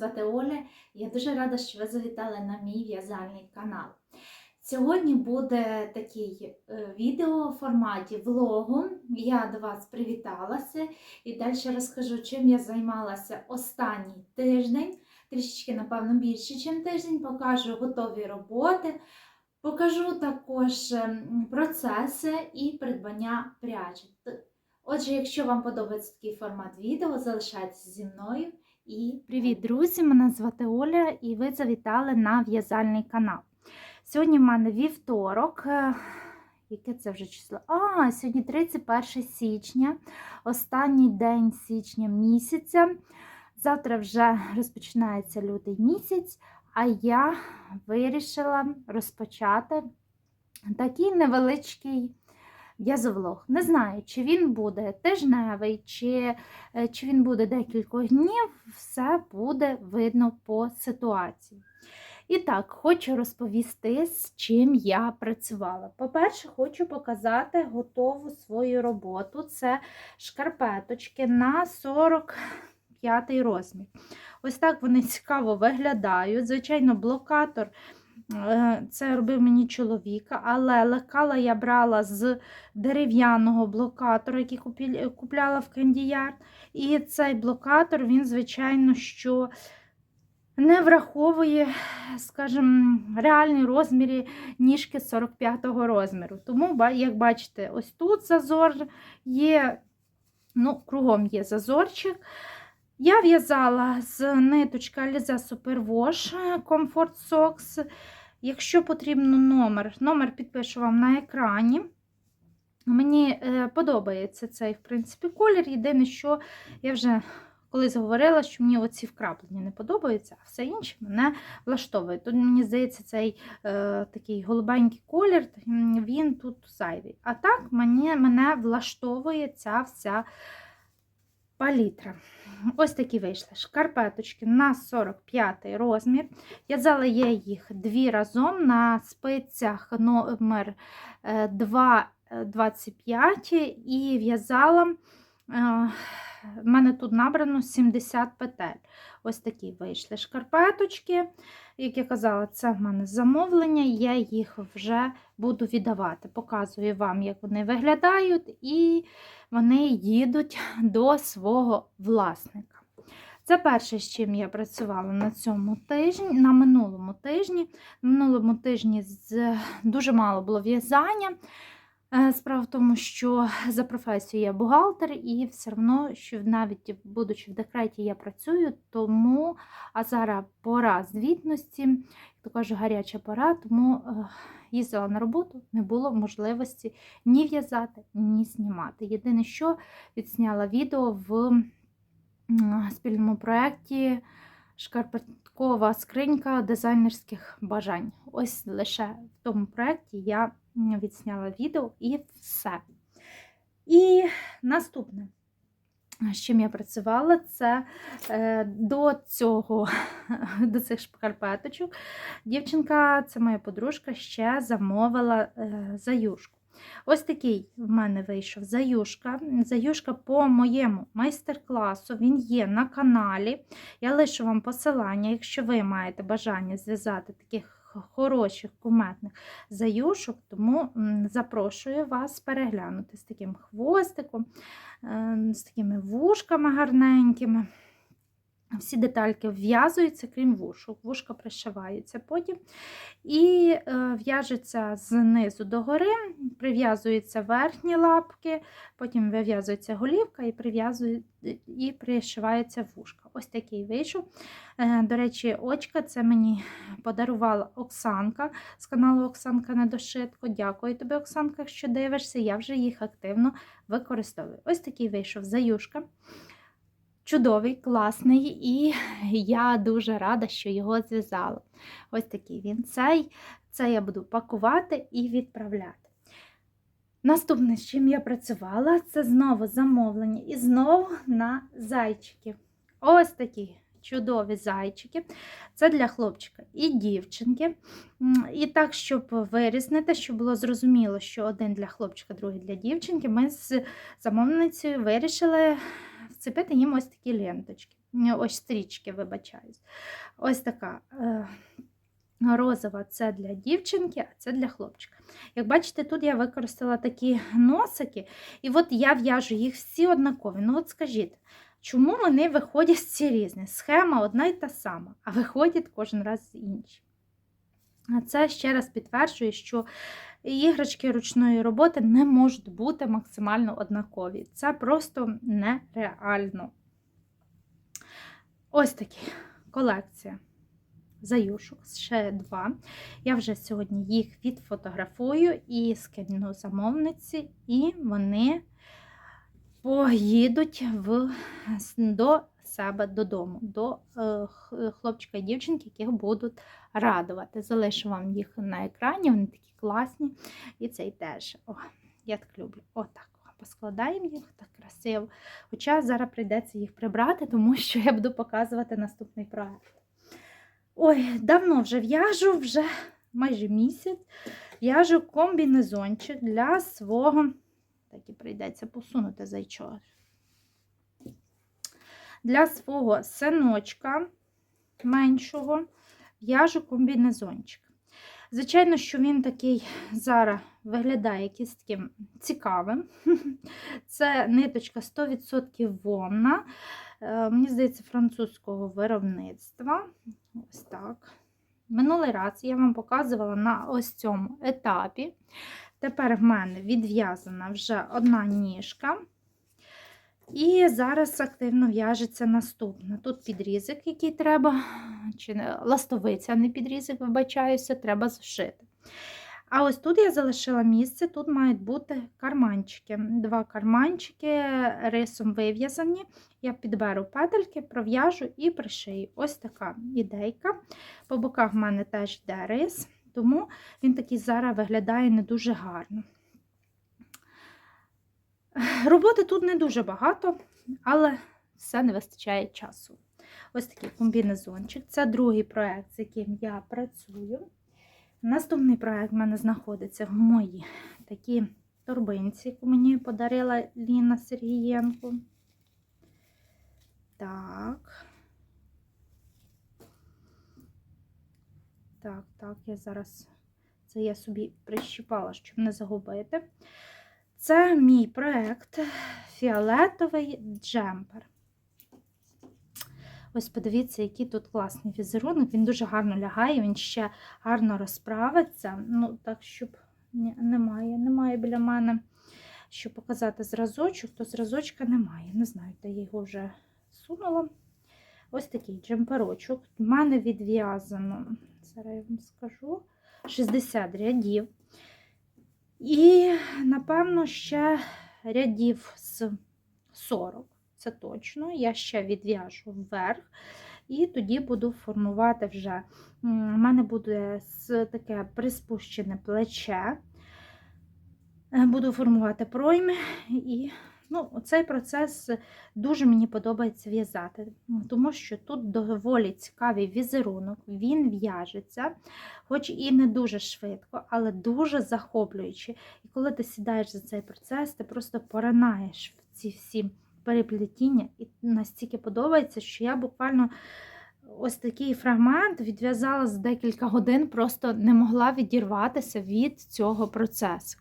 звати Оля. Я дуже рада, що ви завітали на мій в'язальний канал. Сьогодні буде такий е, відео в форматі влогу. Я до вас привіталася і далі розкажу, чим я займалася останній тиждень. Трішечки, напевно, більше, ніж тиждень. Покажу готові роботи. Покажу також ем, процеси і придбання пряжі. Отже, якщо вам подобається такий формат відео, залишайтеся зі мною. І привіт, друзі! Мене звати Оля, і ви завітали на в'язальний канал. Сьогодні в мене вівторок. е, Яке це вже число? А, сьогодні 31 січня, останній день січня місяця. Завтра вже розпочинається лютий місяць, а я вирішила розпочати такий невеличкий в'язовлог. Не знаю, чи він буде тижневий, чи, е, чи він буде декілька днів, все буде видно по ситуації. І так, хочу розповісти, з чим я працювала. По-перше, хочу показати готову свою роботу. Це шкарпеточки на 45 розмір. Ось так вони цікаво виглядають. Звичайно, блокатор це робив мені чоловіка, але лекала я брала з дерев'яного блокатора, який купляла в Кандіяр. І цей блокатор, він, звичайно, що не враховує, скажімо, реальні розміри ніжки 45-го розміру. Тому, як бачите, ось тут зазор є, ну, кругом є зазорчик. Я в'язала з ниточка Alize Superwash Comfort Socks. Якщо потрібно номер, номер підпишу вам на екрані. Мені е, подобається цей, в принципі, колір. Єдине, що я вже колись говорила, що мені оці вкраплення не подобаються, а все інше мене влаштовує. Тут, мені здається, цей е, такий голубенький колір, він тут зайвий. А так мені, мене влаштовує ця вся палітра. Ось такі вийшли шкарпеточки на 45 розмір. В'язала я їх дві разом на спицях номер е, 2,25 і в'язала. е, В мене тут набрано 70 петель. Ось такі вийшли шкарпеточки. Як я казала, це в мене замовлення, я їх вже буду віддавати. Показую вам, як вони виглядають, і вони їдуть до свого власника. Це перше, з чим я працювала на цьому тижні, на минулому тижні. На минулому тижні дуже мало було в'язання. Е, Справа в тому, що за професією я бухгалтер, і все одно, що навіть будучи в декреті, я працюю, тому а зараз пора звітності, як то кажу, гаряча пора, тому е, їздила на роботу, не було можливості ні в'язати, ні знімати. Єдине, що відсняла відео в спільному проєкті Шкарпеткова скринька дизайнерських бажань. Ось лише в тому проєкті я відсняла відео і все. І наступне, з чим я працювала, це е, до цього, до цих шкарпеточок. Дівчинка, це моя подружка, ще замовила е, заюшку. Ось такий в мене вийшов заюшка. Заюшка по моєму майстер-класу, він є на каналі. Я лишу вам посилання, якщо ви маєте бажання зв'язати таких хороших куметних заюшок, тому запрошую вас переглянути з таким хвостиком, е, з такими вушками гарненькими. Всі детальки в'язуються, крім вушок. Вушка пришиваються потім. І е, в'яжеться знизу до гори, прив'язуються верхні лапки, потім вив'язується голівка і і пришивається вушка. Ось такий вийшов. Е, До речі, очка це мені подарувала Оксанка з каналу Оксанка Недошитко. Дякую тобі, Оксанка, якщо дивишся. Я вже їх активно використовую. Ось такий вийшов заюшка. Чудовий, класний, і я дуже рада, що його зв'язала. Ось такий він цей. Це я буду пакувати і відправляти. Наступне, з чим я працювала, це знову замовлення і знову на зайчиків. Ось такі чудові зайчики. Це для хлопчика і дівчинки. І так, щоб вирізнити, щоб було зрозуміло, що один для хлопчика, другий для дівчинки, ми з замовницею вирішили вцепити їм ось такі ленточки. Ось стрічки, вибачаюсь. Ось така е, розова це для дівчинки, а це для хлопчика. Як бачите, тут я використала такі носики, і от я в'яжу їх всі однакові. Ну, от скажіть, чому вони виходять всі різні? Схема одна й та сама, а виходять кожен раз інші. Це ще раз підтверджує, що іграшки ручної роботи не можуть бути максимально однакові. Це просто нереально. Ось такі колекція заюшок, ще два. Я вже сьогодні їх відфотографую і скину замовниці, і вони поїдуть в, до себе додому, до е, хлопчика і дівчинки, яких будуть радувати. Залишу вам їх на екрані, вони такі класні. І цей теж. О, я так люблю. Отак. Поскладаємо їх так красиво. Хоча зараз прийдеться їх прибрати, тому що я буду показувати наступний проект. Ой, давно вже в'яжу, вже майже місяць. В'яжу комбінезончик для свого. Так і прийдеться посунути зайчого. Для свого синочка меншого в'яжу комбінезончик. Звичайно, що він такий зараз виглядає якийсь таким цікавим. Це ниточка 100% вовна. Е, Мені здається, французького виробництва. Ось так. Минулий раз я вам показувала на ось цьому етапі. Тепер в мене відв'язана вже одна ніжка. І зараз активно в'яжеться наступна. Тут підрізик, який треба, чи не, ластовиця, не підрізик, вибачаюся, треба зшити. А ось тут я залишила місце, тут мають бути карманчики. Два карманчики рисом вив'язані. Я підберу петельки, пров'яжу і пришию. Ось така ідейка. По боках в мене теж йде рис, тому він такий зараз виглядає не дуже гарно. Роботи тут не дуже багато, але все не вистачає часу. Ось такий комбінезончик. Це другий проєкт, з яким я працюю. Наступний проєкт в мене знаходиться в моїй такій торбинці, яку мені подарила Ліна Сергієнко. Так. Так, так, я зараз це я собі прищіпала, щоб не загубити. Це мій проєкт фіолетовий джемпер. Ось подивіться, який тут класний візерунок. Він дуже гарно лягає, він ще гарно розправиться. Ну, так, щоб немає, немає біля мене, щоб показати зразочок, то зразочка немає. Не знаю, де я його вже сунула. Ось такий джемперочок. У мене відв'язано, зараз я вам скажу, 60 рядів. І, напевно, ще рядів з 40. Це точно. Я ще відв'яжу вверх, і тоді буду формувати вже. У мене буде таке приспущене плече. Е, Буду формувати пройми, і ну, цей процес дуже мені подобається в'язати, тому що тут доволі цікавий візерунок, він в'яжеться, хоч і не дуже швидко, але дуже захоплюючи. І коли ти сідаєш за цей процес, ти просто поринаєш в ці всі переплетіння, і настільки подобається, що я буквально ось такий фрагмент відв'язала за декілька годин, просто не могла відірватися від цього процесу.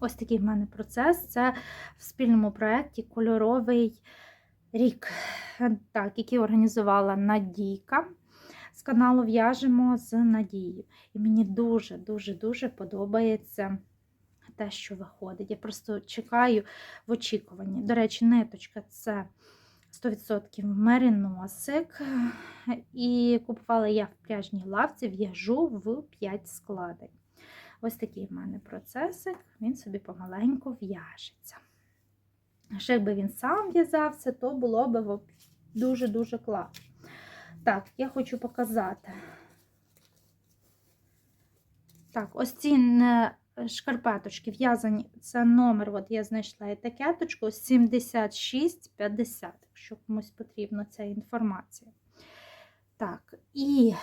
Ось такий в мене процес. Це в спільному проєкті Кольоровий рік, так, який організувала Надійка з каналу В'яжемо з Надією. І мені дуже-дуже-дуже подобається те, що виходить. Я просто чекаю в очікуванні. До речі, ниточка це 100% мериносик. І купувала я в пряжній лавці, в'яжу в 5 складень. Ось такий в мене процесик, він собі помаленьку в'яжеться. Ще якби він сам в'язався, то було б дуже-дуже класно. Так, я хочу показати. Так, ось ці шкарпеточки в'язані, це номер, от я знайшла етикеточку 7650, якщо комусь потрібна ця інформація. Так, і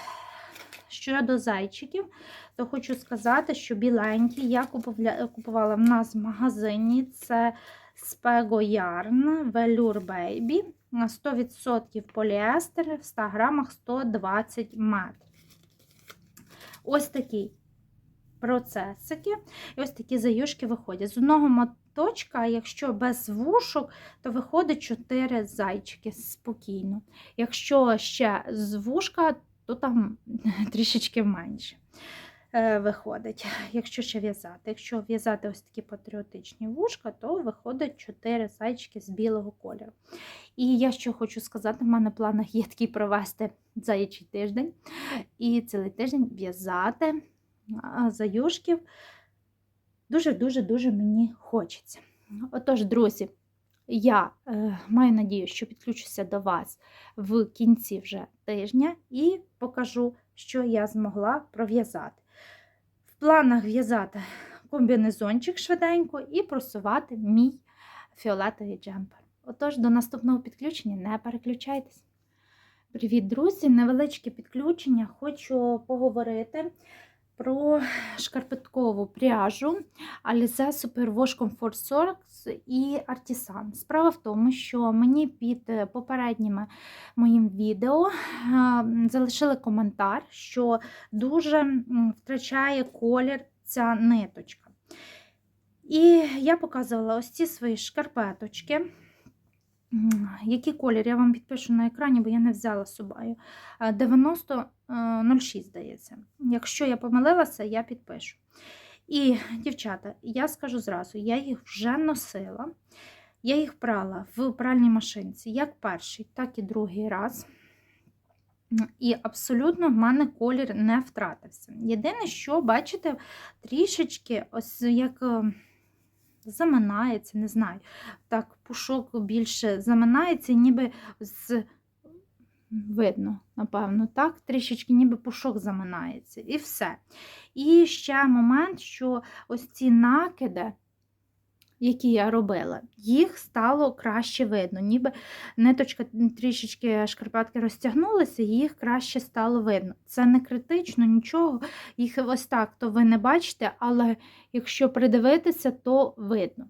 щодо зайчиків, то хочу сказати, що біленькі я купувала в нас в магазині. Це Spego Yarn Velour Baby. 100% поліестер в 100 грамах 120 метрів. Ось такий процесики. І ось такі заюшки виходять. З одного моточка, якщо без вушок, то виходить 4 зайчики спокійно. Якщо ще з вушка, то там трішечки менше е, виходить, якщо ще в'язати. Якщо в'язати ось такі патріотичні вушка, то виходить 4 зайчики з білого кольору. І я що хочу сказати, в мене в планах є такий провести заячий тиждень. І цілий тиждень в'язати заюшків. Дуже-дуже-дуже мені хочеться. Отож, друзі, я е, маю надію, що підключуся до вас в кінці вже тижня і покажу, що я змогла пров'язати. В планах в'язати комбінезончик швиденько і просувати мій фіолетовий джемпер. Отож, до наступного підключення не переключайтесь. Привіт, друзі! Невеличке підключення. Хочу поговорити про шкарпеткову пряжу Alize Superwash Comfort Socks і Artisan. Справа в тому, що мені під попередніми моїм відео е, залишили коментар, що дуже втрачає колір ця ниточка. І я показувала ось ці свої шкарпеточки. Який колір? Я вам підпишу на екрані, бо я не взяла з собою. 9006, здається. Якщо я помилилася, я підпишу. І, дівчата, я скажу зразу, я їх вже носила. Я їх прала в пральній машинці як перший, так і другий раз. І абсолютно в мене колір не втратився. Єдине, що, бачите, трішечки, ось як заминається, не знаю. Так, пушок більше заминається, ніби з видно, напевно, так, трішечки ніби пушок заминається. І все. І ще момент, що ось ці накиди. Які я робила, їх стало краще видно, ніби ниточка трішечки шкарпетки розтягнулися, їх краще стало видно. Це не критично, нічого, їх ось так то ви не бачите, але якщо придивитися, то видно.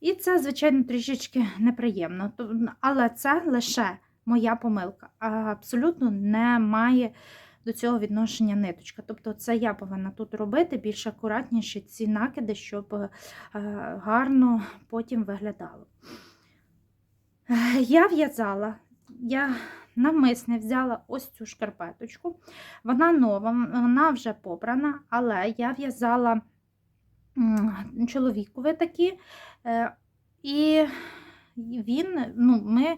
І це, звичайно, трішечки неприємно. Але це лише моя помилка. А абсолютно не має до цього відношення ниточка. Тобто, це я повинна тут робити більш акуратніше ці накиди, щоб е, гарно потім виглядало. Я в'язала, я навмисне взяла ось цю шкарпеточку. Вона нова, вона вже попрана, але я в'язала чоловікові такі, е, і він, ну, ми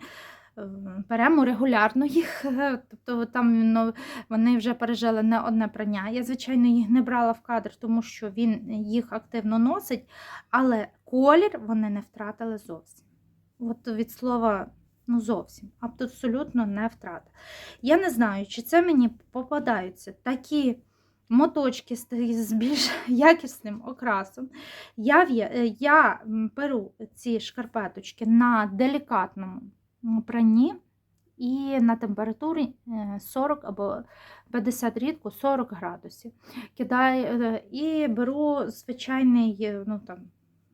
беремо регулярно їх, тобто там ну, вони вже пережили не одне прання. Я, звичайно, їх не брала в кадр, тому що він їх активно носить, але колір вони не втратили зовсім. От від слова. Ну, зовсім, абсолютно не втрата. Я не знаю, чи це мені попадаються такі моточки з більш якісним окрасом. Я я беру ці шкарпеточки на делікатному пранні і на температурі 40 е, або 50 рідко 40 градусів. Кидаю е, і беру звичайний е, ну там,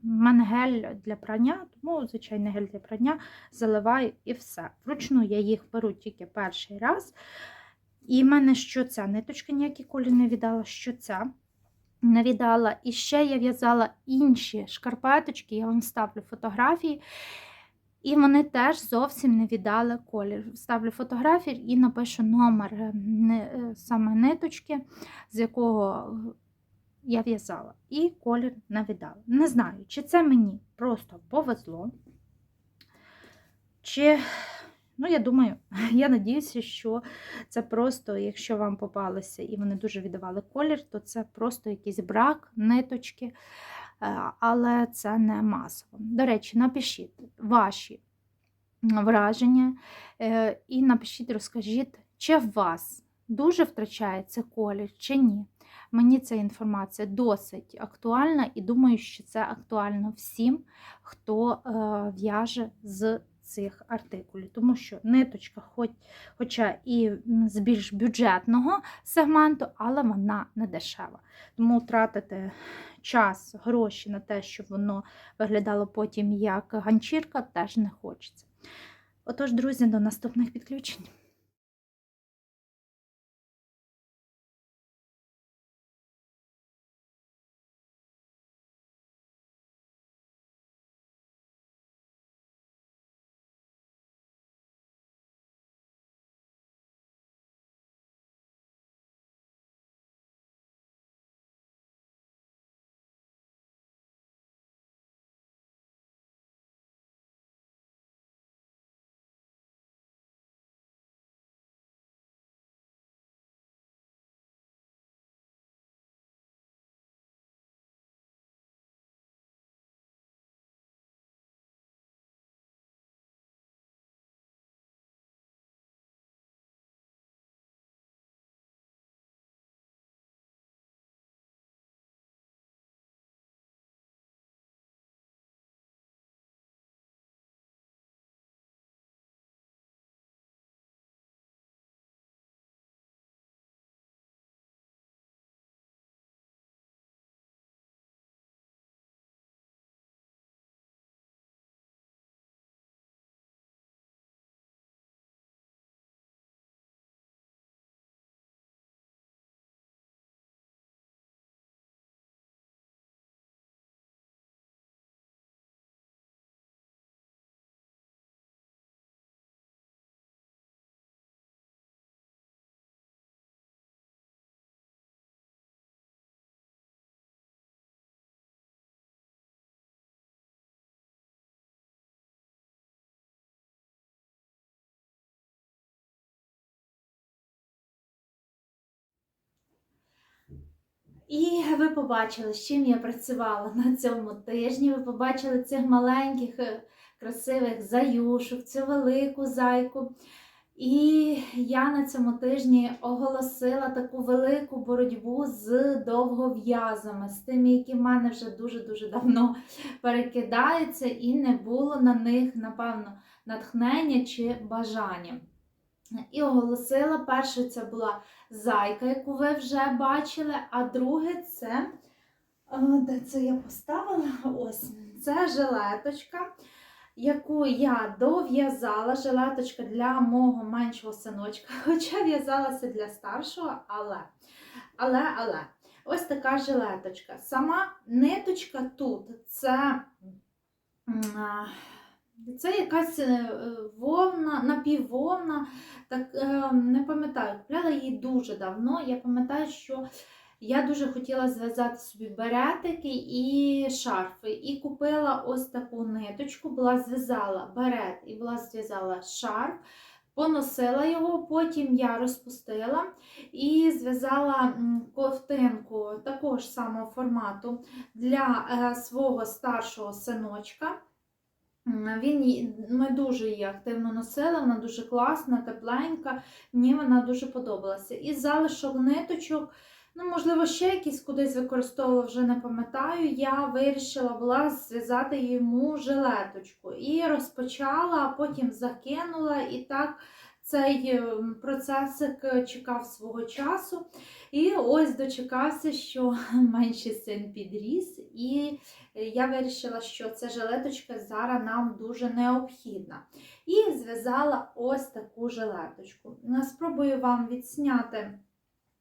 мене гель для прання, тому звичайний гель для прання заливаю і все. Вручну я їх беру тільки перший раз. І в мене що ця ниточка ніякі колі не віддала, що ця не віддала. І ще я в'язала інші шкарпеточки, я вам ставлю фотографії. І вони теж зовсім не віддали колір. Ставлю фотографію і напишу номер е, е, саме ниточки, з якого я в'язала. І колір не віддала. Не знаю, чи це мені просто повезло, чи, ну, я думаю, я надіюся, що це просто, якщо вам попалися і вони дуже віддавали колір, то це просто якийсь брак ниточки. Е, але це не масово. До речі, напишіть ваші враження е, і напишіть, розкажіть, чи в вас дуже втрачається колір, чи ні. Мені ця інформація досить актуальна, і думаю, що це актуально всім, хто е, в'яже з цих артикулів, тому що ниточка, хоч, хоча і з більш бюджетного сегменту, але вона не дешева. Тому тратити час, гроші на те, щоб воно виглядало потім як ганчірка, теж не хочеться. Отож, друзі, до наступних підключень. І ви побачили, з чим я працювала на цьому тижні. Ви побачили цих маленьких, е, красивих заюшок, цю велику зайку. І я на цьому тижні оголосила таку велику боротьбу з довгов'язами, з тими, які в мене вже дуже-дуже давно перекидаються, і не було на них, напевно, натхнення чи бажання. І оголосила, перше це була зайка, яку ви вже бачили, а друге це, де це я поставила? Ось, це жилеточка, яку я дов'язала. Жилеточка для мого меншого синочка, хоча в'язалася для старшого, але, але, але, ось така жилеточка. Сама ниточка тут це. Це якась е, вовна, напіввовна, так е, не пам'ятаю, купляла її дуже давно. Я пам'ятаю, що я дуже хотіла зв'язати собі беретики і шарфи. І купила ось таку ниточку, була зв'язала берет і була зв'язала шарф. Поносила його, потім я розпустила і зв'язала ковтинку такого ж самого формату для е, свого старшого синочка. Він ми дуже її активно носила, вона дуже класна, тепленька. Мені вона дуже подобалася. І залишок ниточок, ну, можливо, ще якісь кудись використовувала, вже не пам'ятаю. Я вирішила була зв'язати йому жилеточку. І розпочала, а потім закинула. І так цей е, процесик е, чекав свого часу. І ось дочекався, що менший син підріс. І я вирішила, що ця жилеточка зараз нам дуже необхідна. І зв'язала ось таку жилеточку. Е, Спробую вам відсняти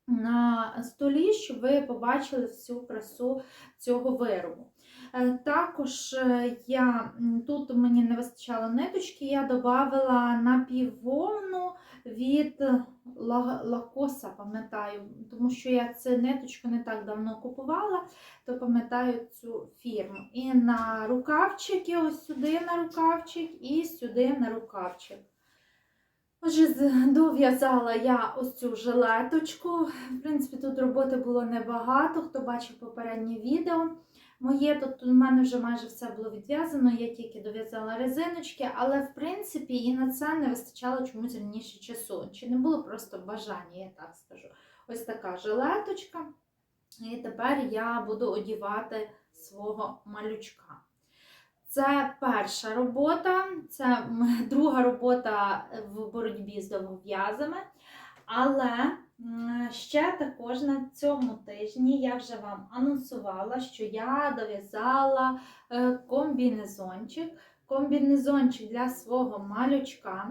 на столі, щоб ви побачили всю красу цього виробу. Е, Також е, я тут мені не вистачало ниточки, я додавала напіввовну від Ла- Лакоса, пам'ятаю, тому що я цю ниточку не так давно купувала, то пам'ятаю цю фірму. І на рукавчики, ось сюди на рукавчик, і сюди на рукавчик. Отже, дов'язала я ось цю жилеточку. В принципі, тут роботи було небагато. Хто бачив попереднє відео моє, тут у мене вже майже все було відв'язано, я тільки дов'язала резиночки, але в принципі і на це не вистачало чомусь раніше часу. Чи не було просто бажання, я так скажу. Ось така жилеточка. І тепер я буду одівати свого малючка. Це перша робота, це друга робота в боротьбі з довгов'язами. Але ще також на цьому тижні я вже вам анонсувала, що я дов'язала е, комбінезончик. Комбінезончик для свого малючка.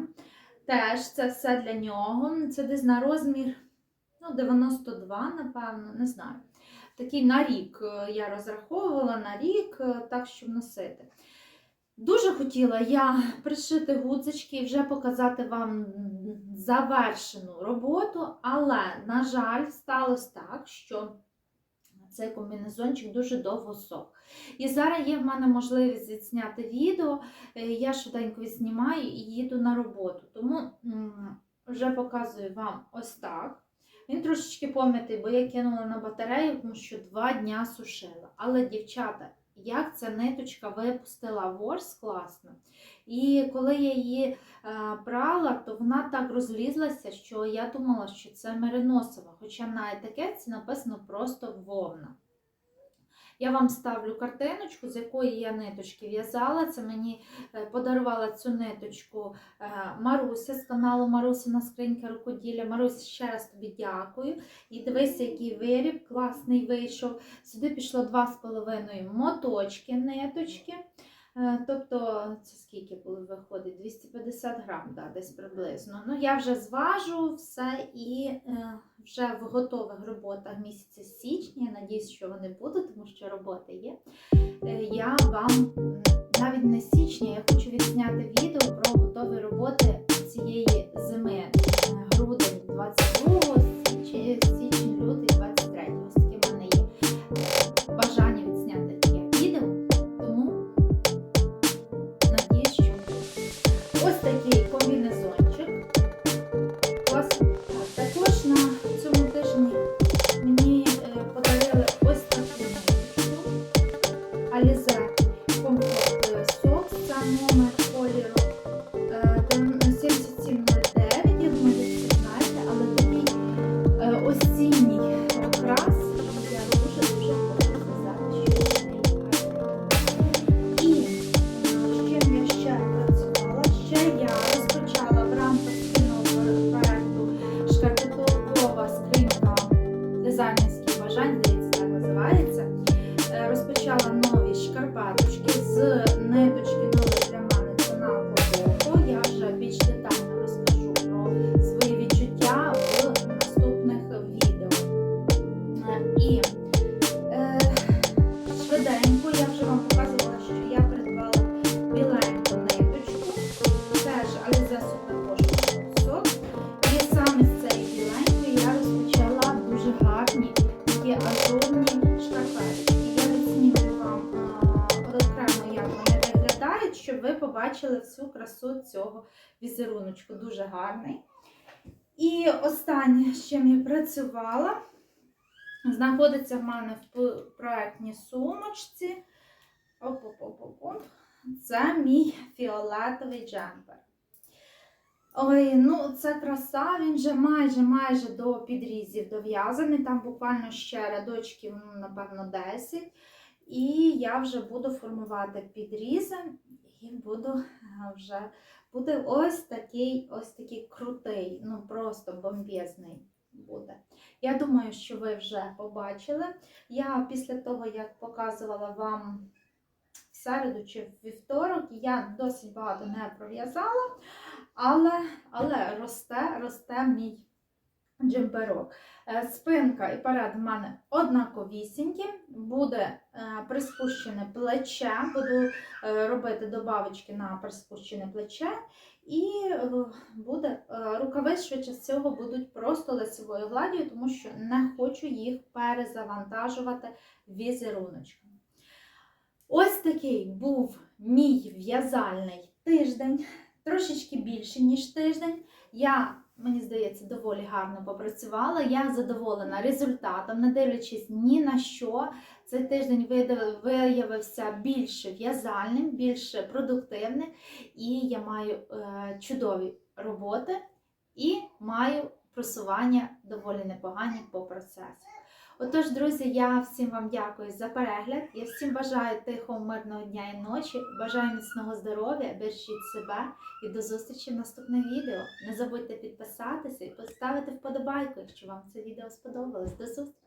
Теж це все для нього. Це десь на розмір ну, 92, напевно, не знаю. Такий на рік е, я розраховувала на рік, е, так щоб носити. Дуже хотіла я пришити гудзички і вже показати вам завершену роботу, але, на жаль, сталося так, що цей комбінезончик дуже довго сох. І зараз є в мене можливість відзняти відео, е, я швиденько відзнімаю і їду на роботу. Тому вже показую вам ось так. Він трошечки пом'ятий, бо я кинула на батарею, тому що два дня сушила. Але, дівчата, як ця ниточка випустила ворс класно. І коли я її е, прала, то вона так розлізлася, що я думала, що це мериносова, хоча на етикетці написано просто вовна. Я вам ставлю картиночку, з якої я ниточки в'язала. Це мені е, подарувала цю ниточку е, Маруся з каналу Марусина Скринька рукоділля. Маруся, ще раз тобі дякую. І дивися, який виріб класний вийшов. Сюди пішло 2,5 моточки ниточки. Е, Тобто, це скільки виходить? 250 грам, да, десь приблизно. Ну, я вже зважу все і е, вже в готових роботах місяця січня. Надіюсь, що вони будуть, тому що роботи є. Е, Я вам навіть не січня, я хочу відзняти відео про готові роботи цієї зими. Е, Грудень 22, січень, 100 цього візеруночку. Дуже гарний. І останнє, з чим я працювала, знаходиться в мене в проєктній сумочці. Це мій фіолетовий джемпер. Ой, ну це краса, він вже майже майже до підрізів дов'язаний. Там буквально ще рядочків, ну, напевно, 10. І я вже буду формувати підрізи і буду вже буде ось такий, ось такий крутий, ну просто бомбезний буде. Я думаю, що ви вже побачили. Я після того, як показувала вам в середу чи в вівторок, я досить багато не пров'язала, але, але росте, росте мій джемперок. Е, Спинка і перед в мене однаковісінькі, буде е, приспущене плече, буду е, робити добавочки на приспущене плече, і буде рукави швидше всього будуть просто лицевою гладдю, тому що не хочу їх перезавантажувати візеруночками. Ось такий був мій в'язальний тиждень, трошечки більше, ніж тиждень. Я, мені здається, доволі гарно попрацювала. Я задоволена результатом, не дивлячись ні на що. Цей тиждень виявився більш в'язальним, більш продуктивним, і я маю е, чудові роботи і маю просування доволі непогані по процесу. Отож, друзі, я всім вам дякую за перегляд. Я всім бажаю тихого, мирного дня і ночі. Бажаю міцного здоров'я, бережіть себе і до зустрічі в наступне відео. Не забудьте підписатися і поставити вподобайку, якщо вам це відео сподобалось. До зустрічі!